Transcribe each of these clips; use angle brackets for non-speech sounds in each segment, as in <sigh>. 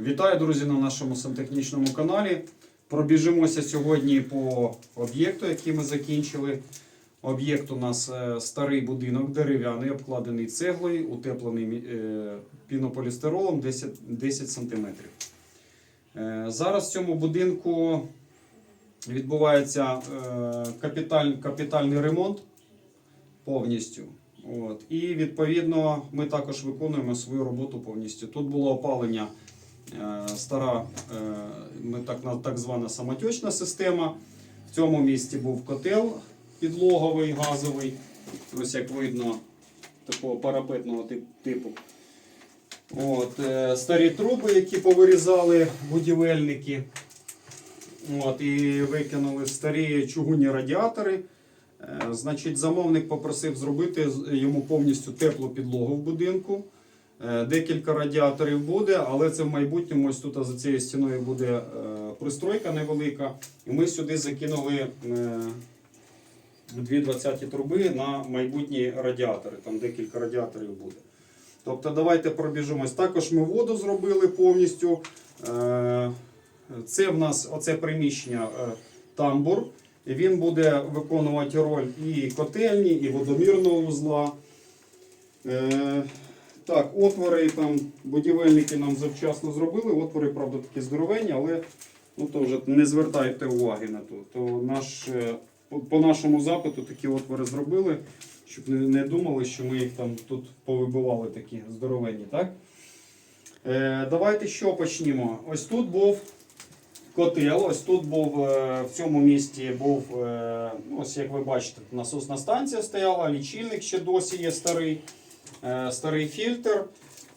Вітаю, друзі, на нашому сантехнічному каналі. Пробіжимося сьогодні по об'єкту, який ми закінчили. Об'єкт у нас е, старий будинок дерев'яний, обкладений цеглою, утеплений е, пінополістиролом 10, 10 см. Зараз в цьому будинку відбувається е, капіталь, капітальний ремонт повністю. От. І відповідно ми також виконуємо свою роботу повністю. Тут було опалення стара, е, так, звана самотечна система. В цьому місці був котел підлоговий, газовий. Ось як видно, такого парапетного типу. От, е, старі труби, які повирізали будівельники. От, і викинули старі чугунні радіатори. Е, Значить, замовник попросив зробити йому повністю теплу підлогу в будинку. Е, Декілька радіаторів буде, але це в майбутньому ось тут за цією стіною буде е, пристройка невелика. І ми сюди закинули е, дві 20 труби на майбутні радіатори. Там декілька радіаторів буде. Тобто давайте пробіжимось. Також ми воду зробили повністю. Це в нас оце приміщення тамбур. Він буде виконувати роль і котельні, і водомірного вузла. Так, отвори там будівельники нам завчасно зробили. Отвори, правда, такі здоровенні, але ну, то вже не звертайте уваги на то. То наш, е, по, нашому запиту такі отвори зробили, щоб не, думали, що ми їх там тут повибивали такі здоровенні. Так? Е, давайте що почнімо. Ось тут був котел. Ось тут був е, в цьому місті був, е, ось як ви бачите, насосна станція стояла, лічильник ще досі є старий, старий фільтр.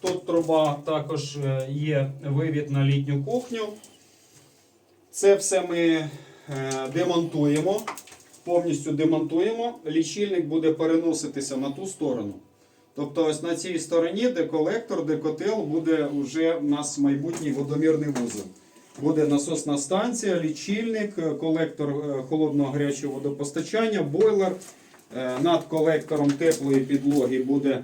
Тут труба також е, є вивід на літню кухню. Це все ми е, демонтуємо, повністю демонтуємо. Лічильник буде переноситися на ту сторону. Тобто ось на цій стороні, де колектор, де котел, буде вже у нас майбутній водомірний вузол. Буде насосна станція, лічильник, е, колектор е, холодного гарячого водопостачання, бойлер. Е, Над колектором теплої підлоги буде е,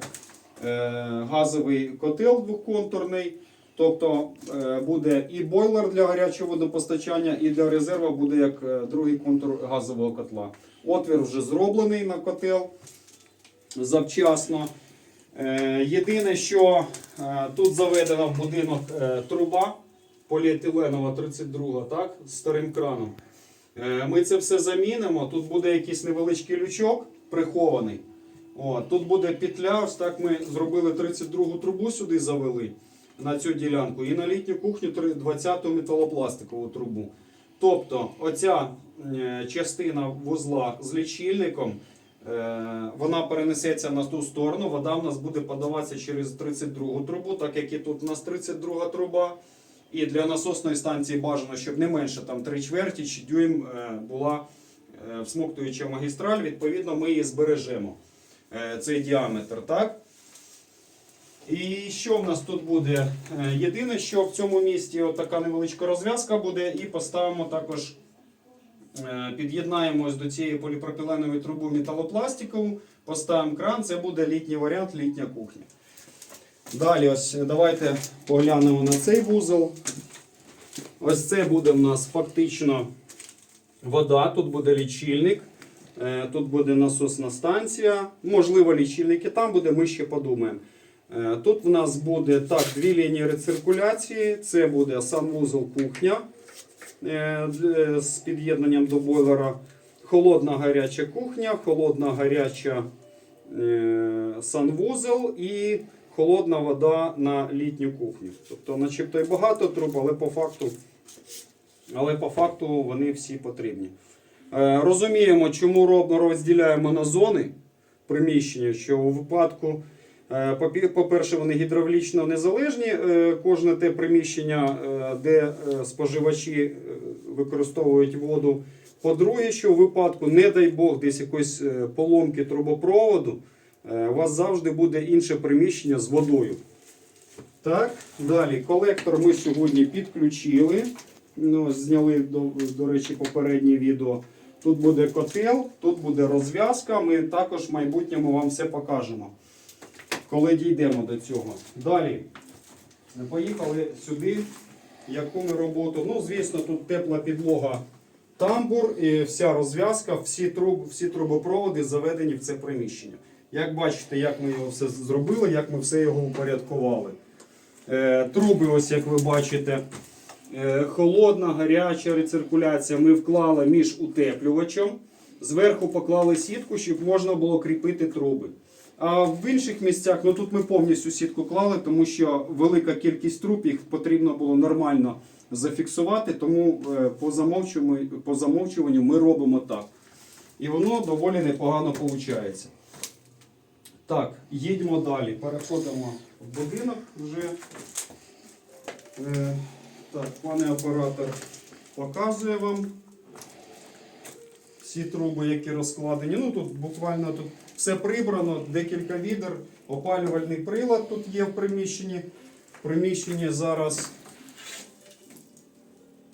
газовий котел двоконтурний. Тобто е, буде і бойлер для гарячого водопостачання, і для резерву буде як е, другий контур газового котла. Отвір вже зроблений на котел завчасно. Е, Єдине, що е, тут заведена в будинок е, труба поліетиленова 32, так, з старим краном. Е, Ми це все замінимо. Тут буде якийсь невеличкий лючок прихований. О, тут буде петля. Ось так ми зробили 32 трубу сюди завели на цю ділянку. І на літню кухню 20-ту металопластикову трубу. Тобто, оця е, частина вузла з лічильником. Е, Вона перенесеться на ту сторону, вода в нас буде подаватися через 32 трубу, так як і тут у нас 32 труба. І для насосної станції бажано, щоб не менше там 3 чверті дюйм е, була всмоктуюча магістраль. Відповідно, ми її збережемо. Е, Цей діаметр. так? І що в нас тут буде? Е, Єдине, що в цьому місці така невеличка розв'язка буде, і поставимо також Е, Під'єднаємо до цієї поліпропіленової труби металопластикову, поставимо кран, це буде літній варіант, літня кухня. Далі, ось давайте поглянемо на цей вузол. Ось це буде в нас фактично вода, тут буде лічильник, тут буде насосна станція, можливо, лічильник і там буде, ми ще подумаємо. Е, Тут в нас буде так, дві лінії рециркуляції, це буде санвузол кухня е, з під'єднанням до бойлера. Холодна гаряча кухня, холодна гаряча е, санвузол і холодна вода на літню кухню. Тобто, начебто і багато труб, але по факту, але по факту вони всі потрібні. Е, Розуміємо, чому розділяємо на зони приміщення, що у випадку, е, по-перше, вони гідравлічно незалежні, е, кожне те приміщення, де споживачі використовують воду. По-друге, що у випадку, не дай Бог, десь якоїсь поломки трубопроводу, у вас завжди буде інше приміщення з водою. Так, далі колектор ми сьогодні підключили. Ну, зняли, до, до речі, попереднє відео. Тут буде котел, тут буде розв'язка. Ми також в майбутньому вам все покажемо, коли дійдемо до цього. Далі. Поїхали сюди. Яку ми роботу? Ну, звісно, тут тепла підлога, тамбур, і вся розв'язка, всі, труб, всі трубопроводи заведені в це приміщення. Як бачите, як ми його все зробили, як ми все його упорядкували. Е, труби, ось як ви бачите, холодна, гаряча рециркуляція. Ми вклали між утеплювачем. Зверху поклали сітку, щоб можна було кріпити труби. А в інших місцях, ну тут ми повністю сітку клали, тому що велика кількість труб їх потрібно було нормально зафіксувати, тому е, по замовчуванню, по замовчуванню ми робимо так. І воно доволі непогано виходить. Так, їдемо далі. Переходимо в будинок вже. Так, пане оператор показує вам всі труби, які розкладені. Ну тут буквально тут все прибрано, декілька відер, опалювальний прилад тут є в приміщенні. В приміщенні зараз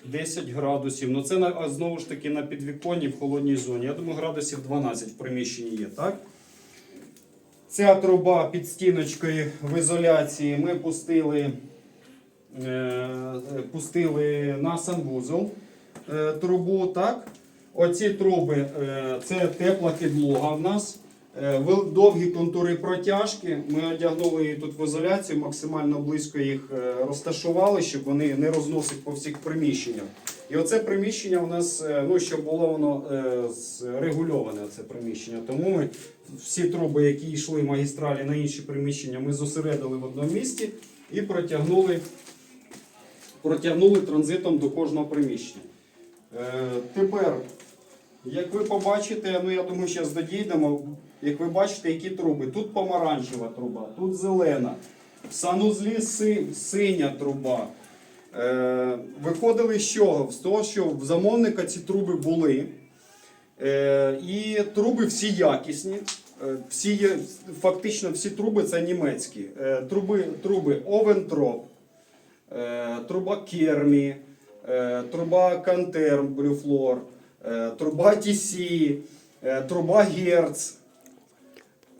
10 градусів. Ну це знову ж таки на підвіконні в холодній зоні. Я думаю, градусів 12 в приміщенні є, так? Ця труба під стіночкою в ізоляції ми пустили, пустили на санвузол е, трубу. так? Оці труби е, це тепла підлога в нас. Е, довгі контури протяжки. Ми одягнули її тут в ізоляцію, максимально близько їх е, розташували, щоб вони не розносить по всіх приміщеннях. І оце приміщення у нас, е, ну щоб було воно е, регульоване, це приміщення. Тому ми всі труби, які йшли магістралі на інші приміщення, ми зосередили в одному місці і протягнули, протягнули транзитом до кожного приміщення. Е, тепер, як ви побачите, ну я думаю, зараз додійдемо. Як ви бачите, які труби. Тут помаранчева труба, тут зелена, в санузлі си- синя труба. Е, виходили з чого? З того, що в замовника ці труби були. Е, і труби всі якісні. Е, всі фактично всі труби це німецькі. Е, труби, труби Овентроп, труба Кермі, е, труба Кантерм Блюфлор, е, труба е, труба Герц.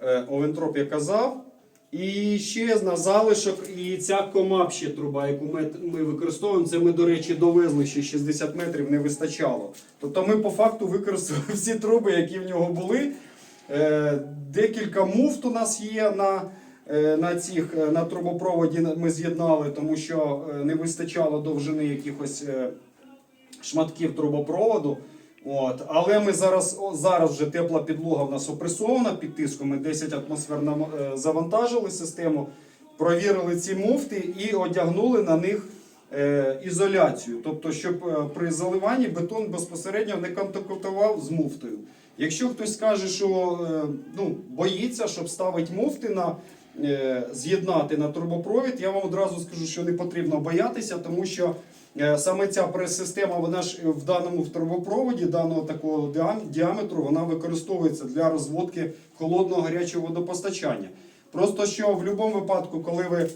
Е, Овентроп я казав. І ще на залишок, і ця комап ще труба, яку ми, ми використовуємо, це ми, до речі, довезли ще 60 метрів, не вистачало. Тобто ми по факту використали всі труби, які в нього були. Е, декілька муфт у нас є на, е, на, цих, е, на трубопроводі ми з'єднали, тому що е, не вистачало довжини якихось е, шматків трубопроводу. От. Але ми зараз, зараз вже тепла підлога в нас опресована під тиском. Ми 10 атмосфер е, завантажили систему, провірили ці муфти і одягнули на них е, ізоляцію. Тобто, щоб е, при заливанні бетон безпосередньо не контактував з муфтою. Якщо хтось скаже, що е, ну, боїться, щоб ставити муфти на е, з'єднати на трубопровід, я вам одразу скажу, що не потрібно боятися, тому що е, саме ця прес-система, вона ж в даному в трубопроводі даного такого діаметру, вона використовується для розводки холодного гарячого водопостачання. Просто що в будь-якому випадку, коли ви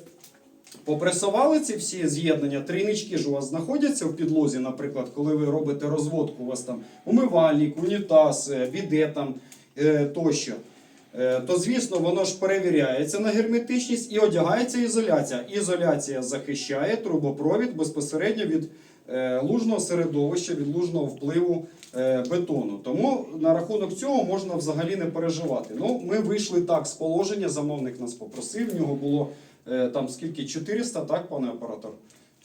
попресували ці всі з'єднання, трійнички ж у вас знаходяться в підлозі, наприклад, коли ви робите розводку, у вас там умивальник, унітаз, е, біде там е, тощо. Е, То звісно, воно ж перевіряється на герметичність і одягається ізоляція. Ізоляція захищає трубопровід безпосередньо від е, лужного середовища, від лужного впливу е, бетону. Тому на рахунок цього можна взагалі не переживати. Ну, ми вийшли так з положення. Замовник нас попросив. В нього було там скільки 400, так, пане оператор?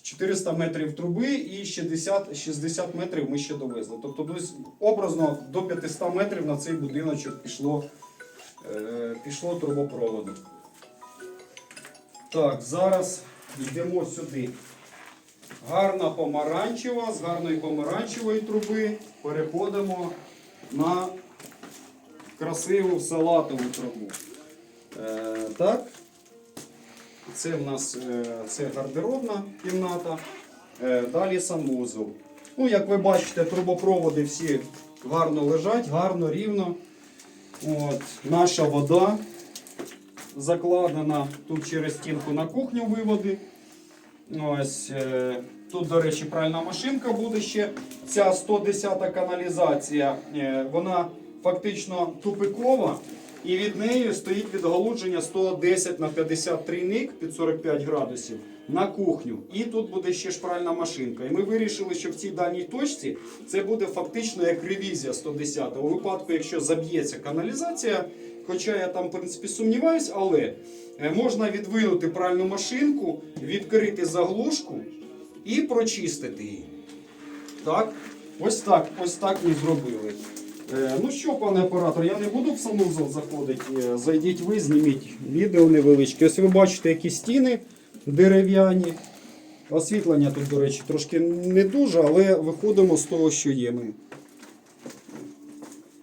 400 метрів труби і 60, 60 метрів ми ще довезли. Тобто, образно до 500 метрів на цей будиночок пішло, пішло трубопроводу. Так, зараз йдемо сюди. Гарна помаранчева, з гарної помаранчевої труби переходимо на красиву салатову трубу. Е, так. Це в нас е, це гардеробна кімната. Е, далі санвузол. Ну, як ви бачите, трубопроводи всі гарно лежать, гарно, рівно. От, наша вода закладена тут через стінку на кухню виводи. Ось, е, тут, до речі, пральна машинка буде ще. Ця 110 каналізація, е, вона фактично тупикова. І від неї стоїть відгалудження 110 на 50 трійник під 45 градусів. На кухню. І тут буде ще шпральна машинка. І ми вирішили, що в цій дальній точці це буде фактично як ревізія 110 У випадку, якщо заб'ється каналізація, хоча я там, в принципі, сумніваюсь, але е, можна відвинути пральну машинку, відкрити заглушку і прочистити її. Так, ось так, ось так і зробили. Е, ну що, пане оператор, я не буду в санузел заходити. Е, Зайдіть ви, зніміть відео невеличке. Ось ви бачите, які стіни дерев'яні. Освітлення тут, до речі, трошки не дуже, але виходимо з того, що є ми.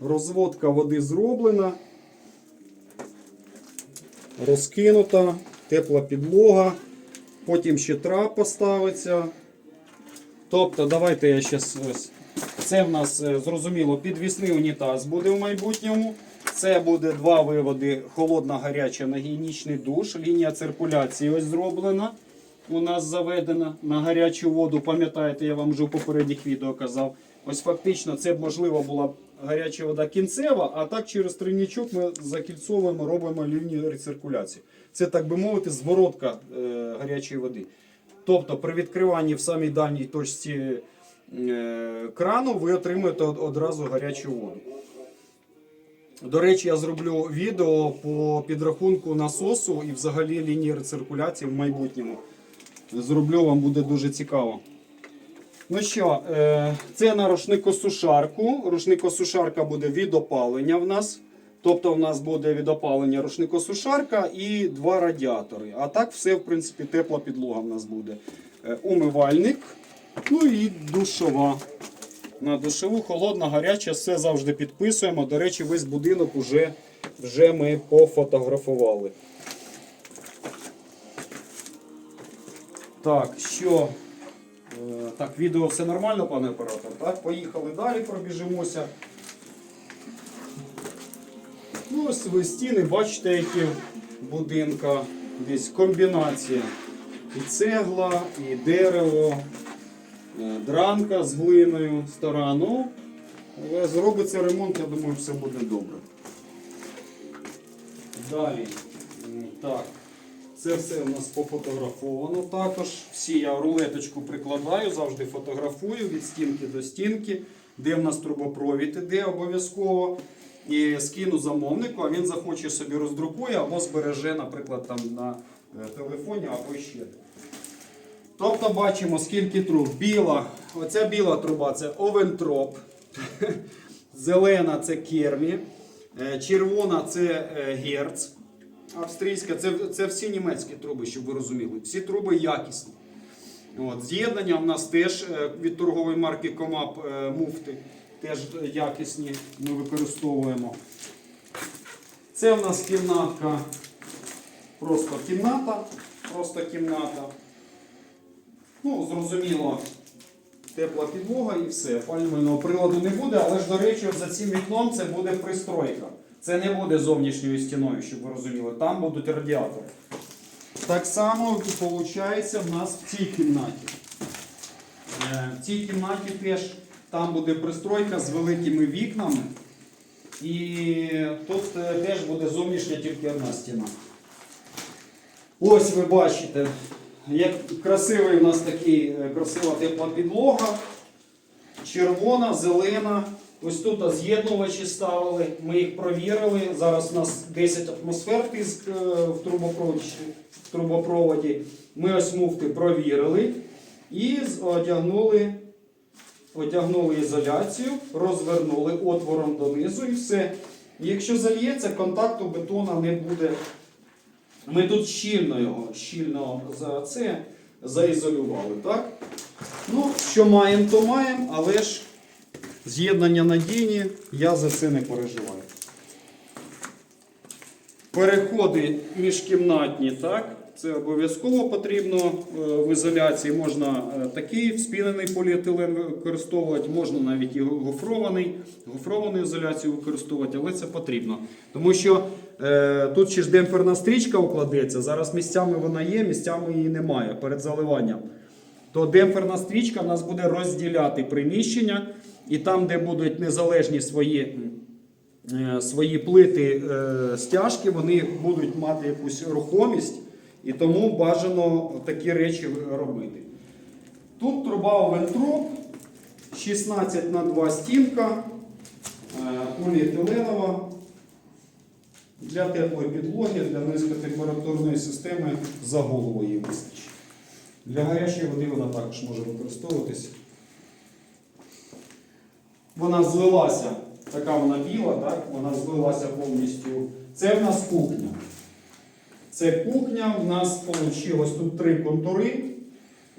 Розводка води зроблена. Розкинута, тепла підлога. Потім ще трап поставиться. Тобто, давайте я ось. Це в нас е, зрозуміло підвісний унітаз буде в майбутньому. Це буде два виводи холодна, гаряча на гігієнічний душ. Лінія циркуляції ось зроблена. У нас заведена на гарячу воду. Пам'ятаєте, я вам вже в попередніх відео казав. Ось фактично це б можливо була гаряча вода кінцева, а так через тройнічок ми закільцовуємо, робимо лінію рециркуляції. Це, так би мовити, зворотка е, гарячої води. Тобто при відкриванні в самій дальній точці е, крану ви отримуєте одразу гарячу воду. До речі, я зроблю відео по підрахунку насосу і взагалі лінії рециркуляції в майбутньому. Зроблю вам буде дуже цікаво. Ну що, е, це на рушникосушарку. Рушникосушарка буде від опалення в нас. Тобто в нас буде від опалення рушникосушарка і два радіатори. А так все, в принципі, тепла підлога в нас буде. Е, Умивальник, ну і душова. На душову холодна, гаряча, все завжди підписуємо. До речі, весь будинок вже, вже ми пофотографували. Так, що? Е, Так, відео все нормально, пане оператор. Так, поїхали далі, пробіжимося. Ну, ось ви стіни, бачите, які будинка. Десь комбінація. І цегла, і дерево, дранка з глиною стара. Ну, але зробиться ремонт, я думаю, все буде добре. Далі. Так. Це все у нас пофотографовано також. Всі я рулеточку прикладаю, завжди фотографую від стінки до стінки, де в нас трубопровід іде обов'язково. І скину замовнику, а він захоче собі роздрукує або збереже, наприклад, там на е, телефоні або ще. Тобто бачимо, скільки труб. Біла, оця біла труба це овентроп. <laughs> Зелена це кермі. Е, Червона це е, герц. Австрійська, це, це всі німецькі труби, щоб ви розуміли. Всі труби якісні. От, з'єднання в нас теж е, від торгової марки Комап муфти. Теж якісні ми використовуємо. Це в нас кімнатка. Просто кімната. Просто кімната. Ну, зрозуміло, тепла підлога і все. Пальмового приладу не буде, але ж, до речі, за цим вікном це буде пристройка. Це не буде зовнішньою стіною, щоб ви розуміли. Там будуть радіатори. Так само виходить в нас в цій кімнаті. Е, В цій кімнаті теж там буде пристройка з великими вікнами. І тут е, теж буде зовнішня тільки одна стіна. Ось ви бачите, як красивий у нас такий е, красива тепла підлога. Червона, зелена. Ось тут з'єднувачі ставили, ми їх провірили. Зараз у нас 10 атмосфер тиск е, в трубопроводі. В трубопроводі. Ми ось муфти провірили і одягнули, одягнули ізоляцію, розвернули отвором донизу і все. Якщо зальється, контакту бетона не буде. Ми тут щільно його щільно за це заізолювали. Так? Ну, що маємо, то маємо, але ж з'єднання надійні, я за це не переживаю. Переходи міжкімнатні, так? Це обов'язково потрібно е, в ізоляції. Можна е, такий вспінений поліетилен використовувати, можна навіть і гофрований, гофровану ізоляцію використовувати, але це потрібно. Тому що тут ще ж демпферна стрічка укладеться. Зараз місцями вона є, місцями її немає перед заливанням то демпферна стрічка в нас буде розділяти приміщення, і там, де будуть незалежні свої, е, свої плити е, стяжки, вони будуть мати якусь рухомість, І тому бажано такі речі робити. Тут труба вентроп 16 на 2 стінка, е, поліетиленова. Для теплої підлоги, для низькотемпературної системи за голову її вистачить. Для гарячої води вона також може використовуватись. Вона злилася, така вона біла, так? вона злилася повністю. Це в нас кухня. Це кухня, в нас вийшло тут три контури.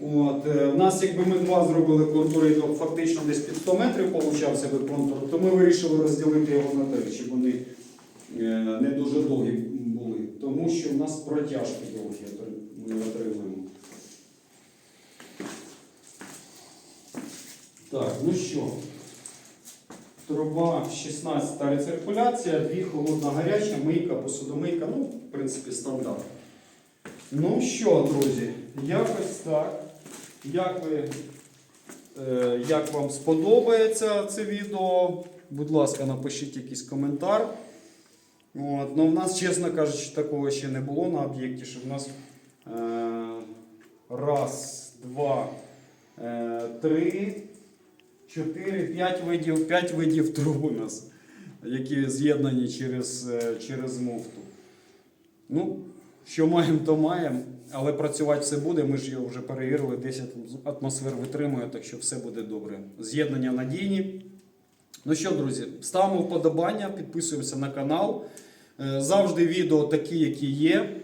От, е, в нас, якби ми два зробили контури, то фактично десь під 100 метрів получався би контур, то ми вирішили розділити його на три, щоб вони е, не дуже довгі були. Тому що в нас протяжки довгі ми отримуємо. Так, ну що, труба 16 рециркуляція, дві холодна гаряча, мийка, посудомийка, ну, в принципі, стандарт. Ну що, друзі, якось так. Як, ви, е, як вам сподобається це відео? Будь ласка, напишіть якийсь коментар. От, ну, в нас, чесно кажучи, такого ще не було на об'єкті, що в нас е, раз, два, е, три, чотири, п'ять видів, п'ять видів труб у нас, які з'єднані через, е, через муфту. Ну, що маємо, то маємо, але працювати все буде. Ми ж його вже перевірили, 10 атмосфер витримує, так що все буде добре. З'єднання надійні. Ну що, друзі, ставимо вподобання, підписуємося на канал. Е, Завжди відео такі, які є.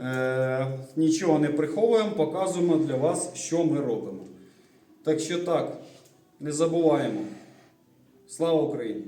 Е, Нічого не приховуємо, показуємо для вас, що ми робимо. Так що так, не забуваємо. Слава Україні!